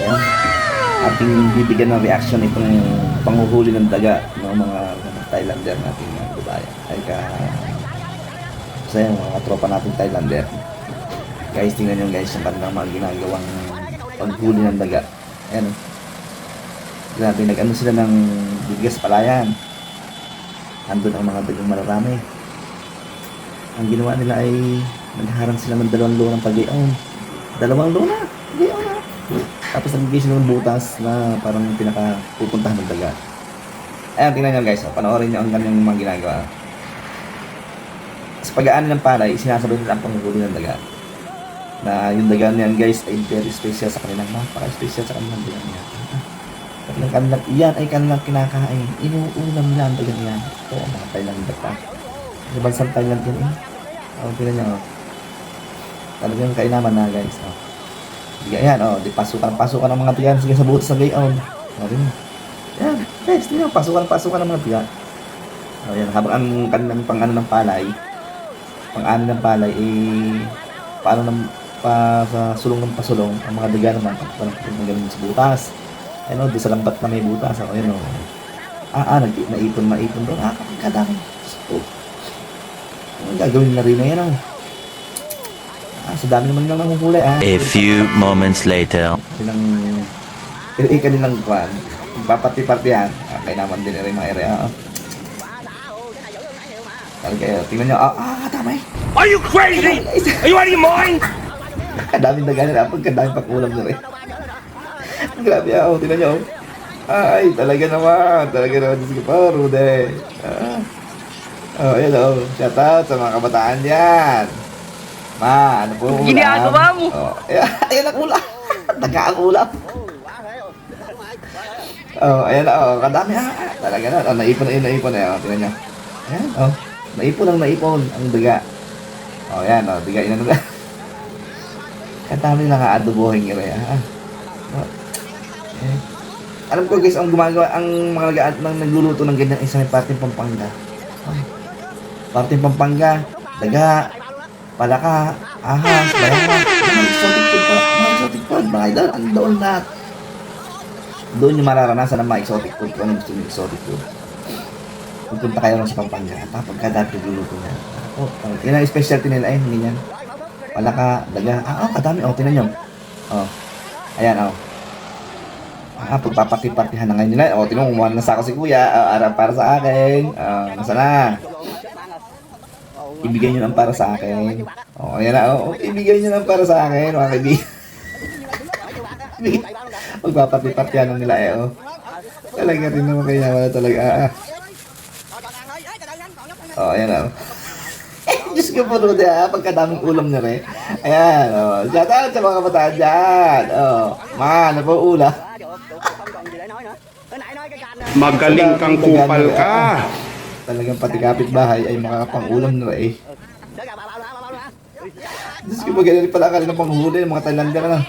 Ayan. Ating bibigyan ng reaction itong panguhuli ng daga ng mga Thailander natin mga kababayan. Ay ka sa yung mga tropa natin Thailander. Guys, tingnan nyo guys yung kanilang mga ginagawang paghuli ng daga. Ayan. Grabe, nag-ano sila ng bigas palayan. Andun ang mga dagang mararami. Ang ginawa nila ay nagharang sila ng dalawang lona ng pag-ion. Dalawang lona? Pag-ion na. Tapos nagbigay sila ng butas na parang pinaka pupuntahan ng daga. Ayan, tingnan nyo guys. Oh, panoorin nyo ang kanyang mga ginagawa. Sa pag-aan ng palay, sinasabay nila ang panghuli ng daga. Na yung daga niyan guys ay very special sa kanilang napaka-special sa kanilang daga niya. Kanilang, kanilang, iyan ay kanilang kinakain. Inuulam nila ang daga niyan. Ito ang mga Thailander pa. Sa bansang Thailand yan eh. Oh, tingnan nyo. Oh. Talagang kainaman na guys. Oh. Ayan, oh, di pasukan, pasukan ng mga tiyan. Sige, sa butas sa gayon. Oh, rin. Yan, guys, tingnan, pasukan, pasukan ng mga tiyan. Oh, yan, habang ang kanilang pang ano ng palay, pang ano ng palay, eh, paano ng, pa, sa sulong ng pasulong, ang mga daga naman, parang ganun sa butas. Ayun, oh, doon sa lambat na may butas. Oh, ayun, oh. Ah, ah, nag naipon, naipon doon. Ah, kapag kadami. So, ang gagawin na rin na yan, oh. Ah, sa dami naman lang nanguhuli, ah. A few moments later. Silang, eh, kanilang kwan, papati-partihan. Ah, kaya naman din rin mga ere, ah. Talaga, eh, tingnan nyo, ah, ah, tama eh. Are you crazy? Are you out of your mind? Kadaming na ganun, ah, pagkadaming pakulam na rin. Grabe, ah, oh, tingnan nyo, oh. Ay, talaga naman, talaga naman, sige pa, Rude. Ah. Oh, ayan, oh, shout out sa mga kabataan dyan. Ma, ano po ang ulam? Ginagawa mo. Oh, ayan, ayan ang ulam. Taga ang ulam. Oh, ayan na, oh, kadami ah. Talaga na, oh, naipon na yun, naipon na yun. Oh, tingnan nyo. Ayan, oh. Naipon ang naipon, ang daga. Oh, ayan, oh, diga yun ang daga. Kadami lang nyo rin, ah. Oh. Eh. Alam ko guys, ang gumagawa, ang mga nag nang nagluluto ng ganyan isa may parting Pampanga. Oh. Parting Pampanga, daga, palaka, ahas, bayaka, mga exotic food pa, mga exotic food, mga idol, ang doon lahat. Doon yung mararanasan ng mga exotic food, kung ano gusto yung exotic food. Pupunta kayo lang sa Pampanga, tapos kada nagluluto niya. Oh, oh, yun ang specialty nila, eh, hindi yan. Palaka, daga, ah, oh, kadami, oh, tinan nyo. Oh, ayan, oh. Ah, pagpapati-partihan na ngayon nila. O, tinong kumuha na sa ako si kuya. Ah, ara para sa akin. Ah, nasa na? Ibigay nyo lang para sa akin. O, ayan na. O, ibigay nyo lang para sa akin, mga kaibigan. Pagpapati-partihan na nila eh, oh. Talaga rin naman kaya wala talaga. Ah, ah. O, ayan na. Eh, Diyos ko po, Rudy, ah. Pagkadaming ulam na rin. Ayan, o. Shout out sa mga kabataan dyan. O, man, ano po ulam? Magaling kang kupal ka. Talagang pati kapitbahay ay makakapang-ulam na eh. Diyos ko ganyan pala kanila panghuli ng mga Thailander na.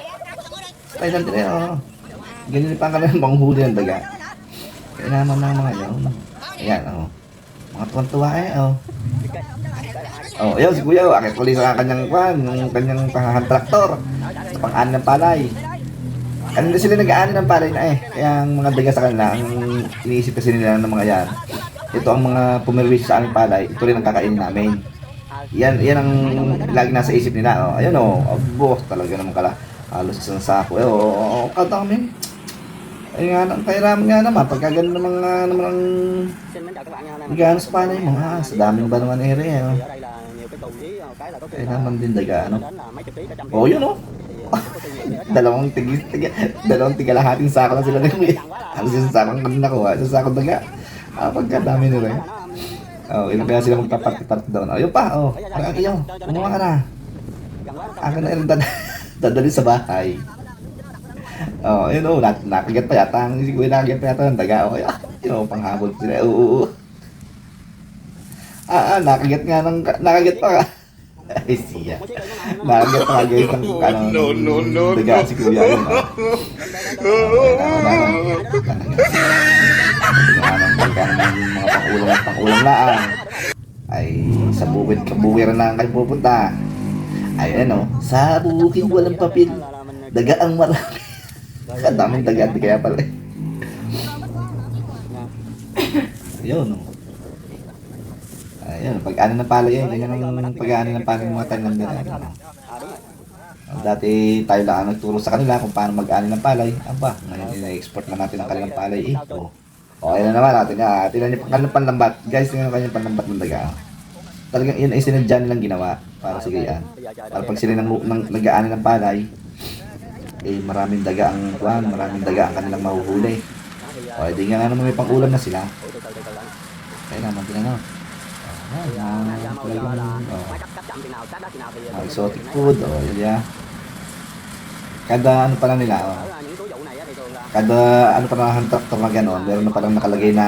Sa Thailander eh, oh. Ganyan pa kanila panghuli ng daga. Kaya naman ng mga yun. Ayan, oh. Mga tuwan-tuwa eh, oh. Oh, ayun si Kuya, oh. Akit ulit sa kanyang kwan, yung kanyang pangahan traktor. Sa pang-ani ng palay. Kanina sila nag-aani ng palay na eh. Kaya ang mga daga sa kanila, ang iniisip kasi nila ng mga yan, ito ang mga pumirwisyo sa aming palay, ito rin ang kakainin namin. Yan, yan ang lagi nasa isip nila. Oh, ayun oh, abo, talaga naman kala. Halos isang sako. Eh, oh, oh, oh, kadami. Ay nga, ang kairam nga naman, pagka ganun naman nga naman ang gano'n sa palay mo, ha, sa daming ba naman ere, eh, oh. Kaya naman din daga, ano. Oh, yun oh. dalawang tigi, tigi, dalawang tigalahating sako na sila na kuya. Halos yung sakong kanina nakuha, sa sakong daga. Ah, pagkadami nila eh. Oh, ilan kaya sila magpapart-part doon. Oh, yun pa, oh. Ang iyo, kumuha ka na. Akin na rin dad dadali sa bahay. Oh, yun oh, nak nakagat pa yata. Ang si kuya nakagat pa yata ng daga. Oh, yun, oh, panghabol sila. Oo, oo. Ah, ah, nakagat nga ng, nakagat pa ka. Ay, siya. Nakagat pa guys ng, ano, No, no, no, daga si kuya. Yun, oh. Pagka ng mga pangulang at pangulang laang ay sa bukid kabuwir na kayo pupunta. Ay ano, sa bukid walang papel, daga ang marami. Ang daming dagat, di kaya pala eh. Ayun, oh. Ayun, pag ano ng palay yan, ganyan ang pag ano ng palay ng mga. Ano. Ah, Dati tayo lang ang nagturo sa kanila kung paano mag-ani ng palay. Aba, ngayon ina-export na natin ang kanilang palay eh. O ayun na naman natin. Ah, tingnan niyo pa kanilang panlambat. Guys, tingnan niyo kanilang panlambat ng daga. Talagang yun ay sinadya nilang ginawa para sa gayaan. Para pag sila nang, nang nag-aani ng palay, eh maraming daga ang kuhan, maraming daga ang kanilang mahuhuli. O, edi nga naman may pang-ulam na sila. Kaya naman, tingnan nyo. Ayan, ah, talagang, oh, exotic food, o, yun ya. Kada ano pa lang nila, oh. Kada ano pa lang traktor na gano'n, meron na palang nakalagay na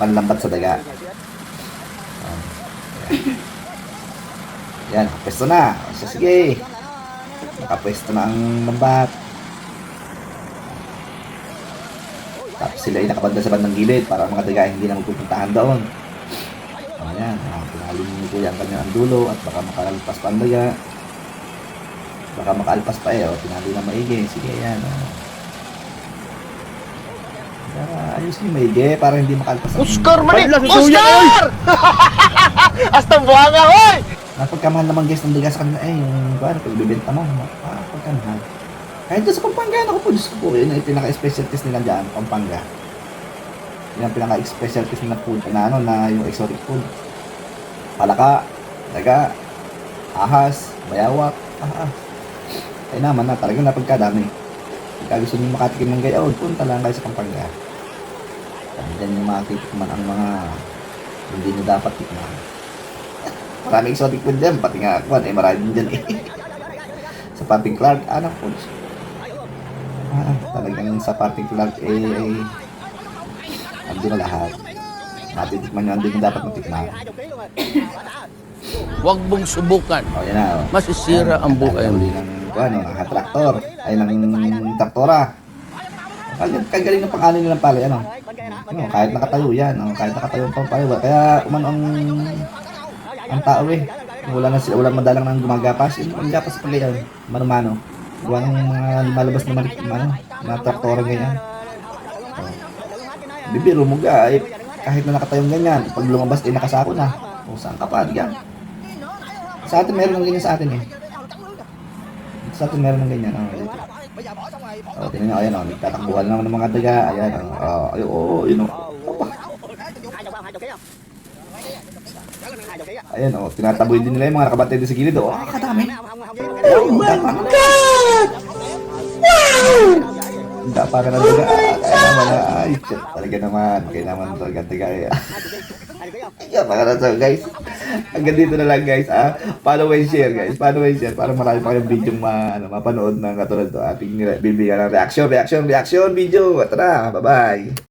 panlambat sa daga. Oh, yan. Nakapwesto na. So, sige. Nakapwesto na ang lambat. Tapos sila ay nakabanda sa bandang gilid para mga daga hindi na magpupuntahan doon. Ayan, ah, pinalin ni Kuya ang kanyang dulo at baka makalpas pa ang daga. Baka makalpas pa eh, oh, pinali na maigi. Sige, yan. Oh. Para ayusin yung maigi para hindi makalpas Oscar mali! Oscar! Hasta buhanga, hoy! Napagkamahal naman guys ng daga sa kanila eh, yung kuwan, pag bibenta mo, ah, pagkamahal. Kahit doon sa Pampanga, ako po, Diyos ko po, yun ang pinaka-specialties nila dyan, Pampanga. Yun ang pinaka-specialties nila food, na ano, na yung exotic food. Palaka, daga, ahas, bayawak, ahas. Ay naman na, talagang napagkadami. Pagka gusto nyo makatikim ng gayaw, punta lang kayo sa Pampanga. Kaya dyan yung mga titikman ang mga hindi nyo dapat tikman. Maraming exotic food dyan, pati nga kwan, eh marami din dyan eh. sa Parting Clark, anong foods? Ah, talagang sa Parting Clark eh, eh andun na lahat. Natitikman nyo, andun yung dapat matikman. Huwag mong subukan. O, yan na. O. Masisira ang buhay mo. Uli ng, ano, ng traktor. Ay, ng traktora. Kag kagaling ng pang-ano nilang palay, ano? ano? Kahit nakatayo yan, ano? kahit nakatayo pang palay. Kaya, umano ang, ang tao eh. Wala na sila, wala madalang nang gumagapas. Yung gumagapas pala yan, mano-mano. Gawa ng mga lumalabas na malik, ano, mga traktora ganyan. O. Bibiro mo ga, eh, kahit na nakatayong ganyan, pag lumabas, eh, nakasako na. O, saan ka pa, diyan? Sa atin, meron ng ganyan sa atin eh. Sa atin, meron ng ganyan. Oh, dito. Oh, tingnan nyo, ayan, oh, nagtatakbuhan naman ng mga daga. Ayan, oh, oh, ay, oh, yun, oh. Opa. Ayan, oh, tinataboy din nila yung mga nakabatay din sa gilid, oh. Ah, kadami. Oh my God! Wow! Dapa ka ng daga. Kaya naman, ah, ay, talaga naman. Kaya naman talaga daga. eh. Yeah, para na so, guys. Hanggang dito na lang, guys. Ah, follow and share, guys. Follow and share para marami pa kayong video ma, ano, mapanood ng katulad to. Ating bibigyan ng reaction, reaction, reaction video. Tara, bye-bye.